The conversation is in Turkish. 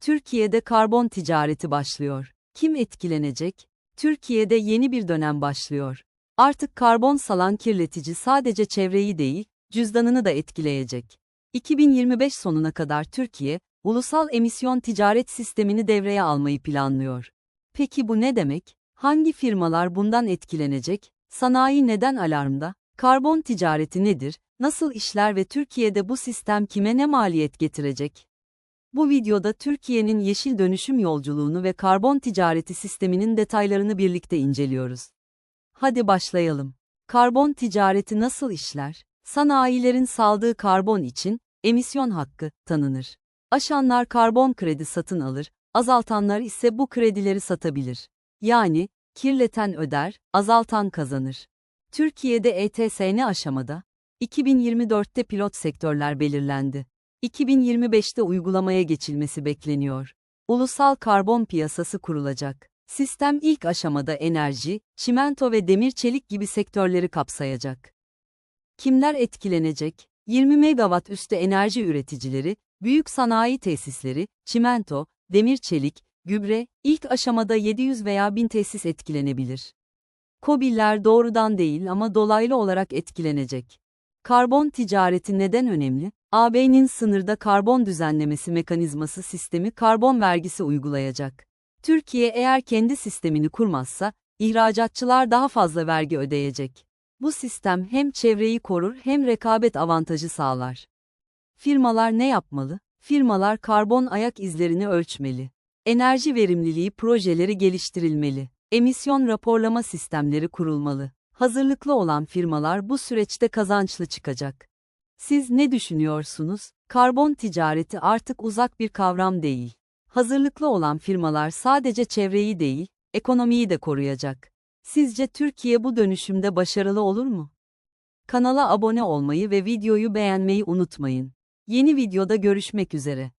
Türkiye'de karbon ticareti başlıyor. Kim etkilenecek? Türkiye'de yeni bir dönem başlıyor. Artık karbon salan kirletici sadece çevreyi değil, cüzdanını da etkileyecek. 2025 sonuna kadar Türkiye, ulusal emisyon ticaret sistemini devreye almayı planlıyor. Peki bu ne demek? Hangi firmalar bundan etkilenecek? Sanayi neden alarmda? Karbon ticareti nedir? Nasıl işler ve Türkiye'de bu sistem kime ne maliyet getirecek? Bu videoda Türkiye'nin yeşil dönüşüm yolculuğunu ve karbon ticareti sisteminin detaylarını birlikte inceliyoruz. Hadi başlayalım. Karbon ticareti nasıl işler? Sanayilerin saldığı karbon için emisyon hakkı tanınır. Aşanlar karbon kredi satın alır, azaltanlar ise bu kredileri satabilir. Yani kirleten öder, azaltan kazanır. Türkiye'de ETS ne aşamada? 2024'te pilot sektörler belirlendi. 2025'te uygulamaya geçilmesi bekleniyor. Ulusal karbon piyasası kurulacak. Sistem ilk aşamada enerji, çimento ve demir çelik gibi sektörleri kapsayacak. Kimler etkilenecek? 20 megawatt üstü enerji üreticileri, büyük sanayi tesisleri, çimento, demir çelik, gübre, ilk aşamada 700 veya 1000 tesis etkilenebilir. KOBİ'ler doğrudan değil ama dolaylı olarak etkilenecek. Karbon ticareti neden önemli? AB'nin sınırda karbon düzenlemesi mekanizması sistemi karbon vergisi uygulayacak. Türkiye eğer kendi sistemini kurmazsa, ihracatçılar daha fazla vergi ödeyecek. Bu sistem hem çevreyi korur hem rekabet avantajı sağlar. Firmalar ne yapmalı? Firmalar karbon ayak izlerini ölçmeli. Enerji verimliliği projeleri geliştirilmeli. Emisyon raporlama sistemleri kurulmalı. Hazırlıklı olan firmalar bu süreçte kazançlı çıkacak. Siz ne düşünüyorsunuz? Karbon ticareti artık uzak bir kavram değil. Hazırlıklı olan firmalar sadece çevreyi değil, ekonomiyi de koruyacak. Sizce Türkiye bu dönüşümde başarılı olur mu? Kanala abone olmayı ve videoyu beğenmeyi unutmayın. Yeni videoda görüşmek üzere.